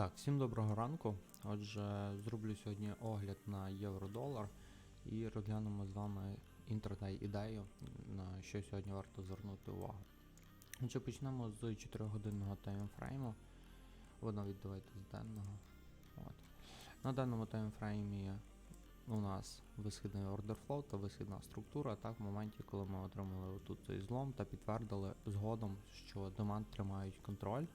Так, всім доброго ранку. Отже, зроблю сьогодні огляд на євро-долар і розглянемо з вами інтрадай ідею, на що сьогодні варто звернути увагу. Отже, почнемо з 4-годинного таймфрейму. Ви навіть давайте з денного. От. На даному таймфреймі у нас висхідний order flow та висхідна структура, так, в моменті, коли ми отримали отут цей злом та підтвердили згодом, що демант тримають контроль.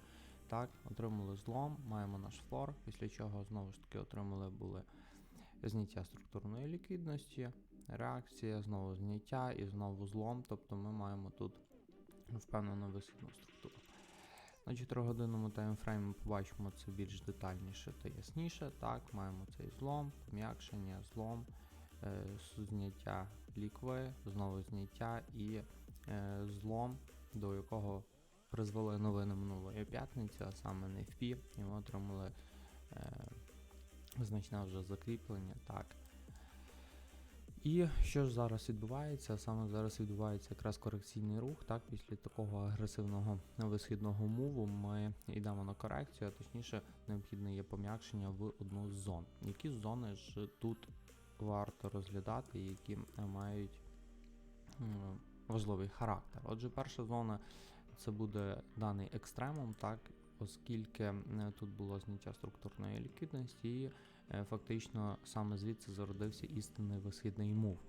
Так, отримали злом, маємо наш флор, після чого знову ж таки отримали були зняття структурної ліквідності, реакція, знову зняття і знову злом. Тобто ми маємо тут впевнену висхідну структуру. На 4-годинному таймфреймі побачимо це більш детальніше та ясніше. Так, маємо цей злом, пом'якшення, злом, е, зняття лікви, знову зняття і е, злом, до якого призвели новини минулої п'ятниці, а саме NFP, і ми отримали е, значне вже закріплення. так. І що ж зараз відбувається? Саме зараз відбувається якраз корекційний рух. Так, після такого агресивного висхідного муву ми йдемо на корекцію, а точніше необхідне є пом'якшення в одну з зон. Які зони ж тут варто розглядати, які мають важливий характер? Отже, перша зона це буде даний екстремум, так, оскільки е, тут було зняття структурної ліквідності, і е, фактично саме звідси зародився істинний висхідний мув.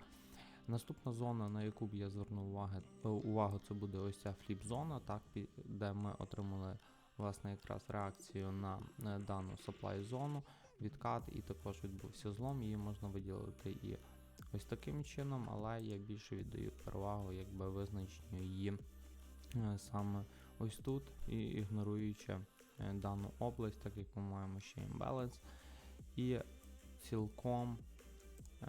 Наступна зона, на яку б я звернув уваги, е, увагу, це буде ось ця фліп-зона, так, де ми отримали власне якраз реакцію на дану supply зону, відкат, і також відбувся злом. Її можна виділити і ось таким чином, але я більше віддаю перевагу якби визначенню її саме ось тут і ігноруючи е, дану область, так як ми маємо ще імбаланс. І цілком, е,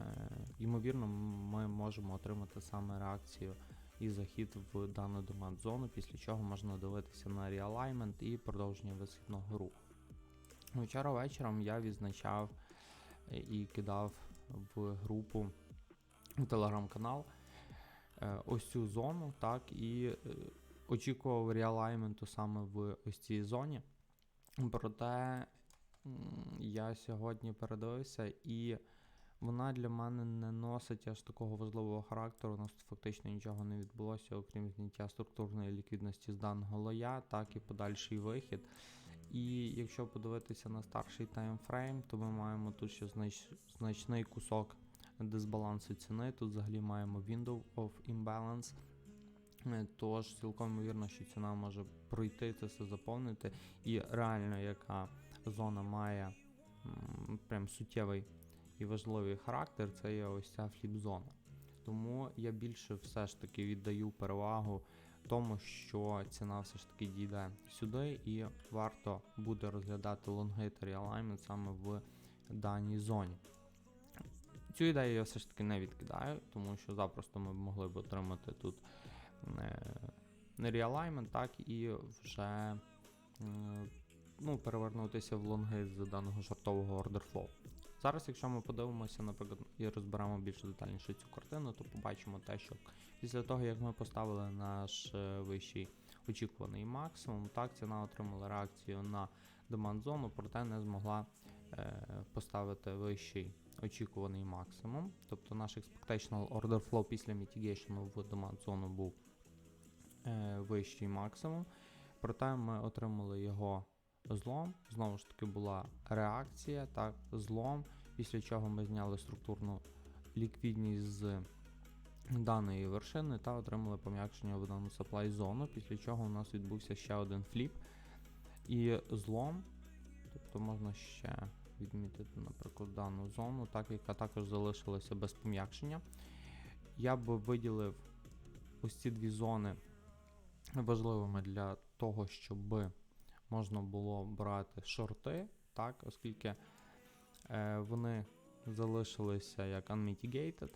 ймовірно, ми можемо отримати саме реакцію і захід в дану демант зону, після чого можна дивитися на реалаймент і продовження висхідного руху. Вчора вечором я відзначав е, і кидав в групу в телеграм-канал е, ось цю зону, так, і е, очікував реалайменту саме в ось цій зоні. Проте я сьогодні передивився і вона для мене не носить аж такого важливого характеру. У нас тут фактично нічого не відбулося, окрім зняття структурної ліквідності з даного лоя, так і подальший вихід. І якщо подивитися на старший таймфрейм, то ми маємо тут ще знач, значний кусок дисбалансу ціни. Тут взагалі маємо window of imbalance. Тож цілком ймовірно, що ціна може пройти це все заповнити. І реально, яка зона має прям суттєвий і важливий характер, це є ось ця фліп-зона. Тому я більше все ж таки віддаю перевагу тому, що ціна все ж таки дійде сюди, і варто буде розглядати лонги та саме в даній зоні. Цю ідею я все ж таки не відкидаю, тому що запросто ми могли б отримати тут реалаймент, так і вже е, ну, перевернутися в лонги з даного шортового order flow. Зараз, якщо ми подивимося, наприклад, і розберемо більш детальніше цю картину, то побачимо те, що після того, як ми поставили наш е, вищий очікуваний максимум, так ціна отримала реакцію на демант зону, проте не змогла е, поставити вищий очікуваний максимум. Тобто наш expectational order flow після mitigation в демант зону був е, вищий максимум. Проте ми отримали його злом. Знову ж таки була реакція, так, злом, після чого ми зняли структурну ліквідність з даної вершини та отримали пом'якшення в дану supply зону, після чого у нас відбувся ще один фліп. І злом, тобто можна ще відмітити, наприклад, дану зону, так, яка також залишилася без пом'якшення. Я б виділив ось ці дві зони важливими для того, щоб можна було брати шорти, так, оскільки е, вони залишилися як unmitigated.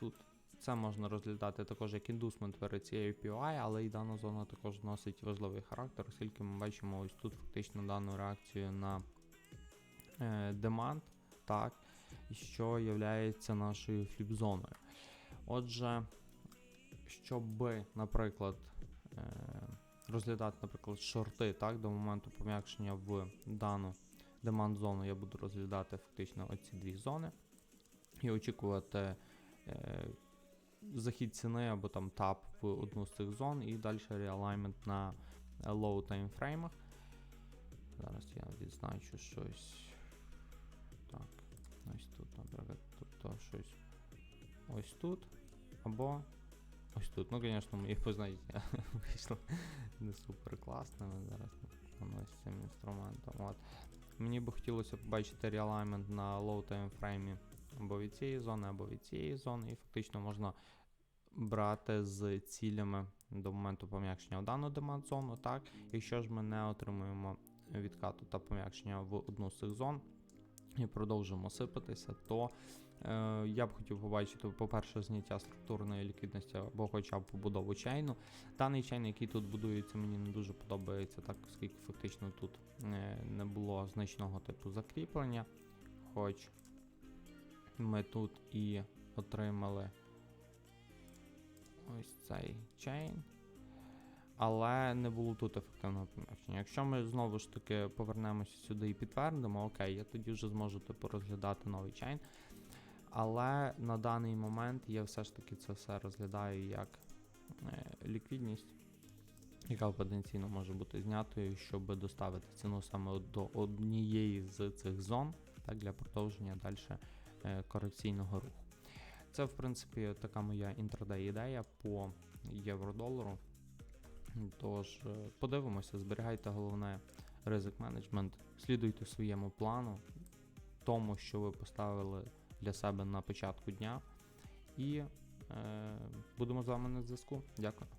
Тут це можна розглядати також як індусмент перед цією POI, але і дана зона також носить важливий характер, оскільки ми бачимо ось тут фактично дану реакцію на е, демант, так, що є нашою фліп-зоною. Отже, щоб, наприклад, розглядати, наприклад, шорти, так, до моменту пом'якшення в дану демант зону я буду розглядати фактично оці дві зони і очікувати е, захід ціни або там тап в одну з цих зон, і далі реалаймент на е, low таймфреймах. Зараз я відзначу щось. Так, ось тут, наприклад, тобто щось ось тут. Або ось тут. Ну, звісно, мої позначення вийшло не супер класними зараз ну, ось цим інструментом. От. Мені би хотілося побачити реалаймент на low time фреймі або від цієї зони, або від цієї зони, і фактично можна брати з цілями до моменту пом'якшення в дану демант зону. Так, якщо ж ми не отримуємо відкату та пом'якшення в одну з цих зон і продовжимо сипатися, то я б хотів побачити, по-перше, зняття структурної ліквідності або хоча б побудову чейну. Даний чейн, який тут будується, мені не дуже подобається, так оскільки фактично тут е, не було значного типу закріплення. Хоч ми тут і отримали ось цей чейн. Але не було тут ефективного пом'якшення. Якщо ми знову ж таки повернемося сюди і підтвердимо, окей, я тоді вже зможу типу розглядати новий чейн. Але на даний момент я все ж таки це все розглядаю як е, ліквідність, яка потенційно може бути знятою, щоб доставити ціну саме до однієї з цих зон, так, для продовження далі е, корекційного руху. Це, в принципі, така моя інтрадей ідея по євро-долару. Тож, е, подивимося, зберігайте головне ризик менеджмент, слідуйте своєму плану, тому, що ви поставили для себе на початку дня. І е, будемо з вами на зв'язку. Дякую.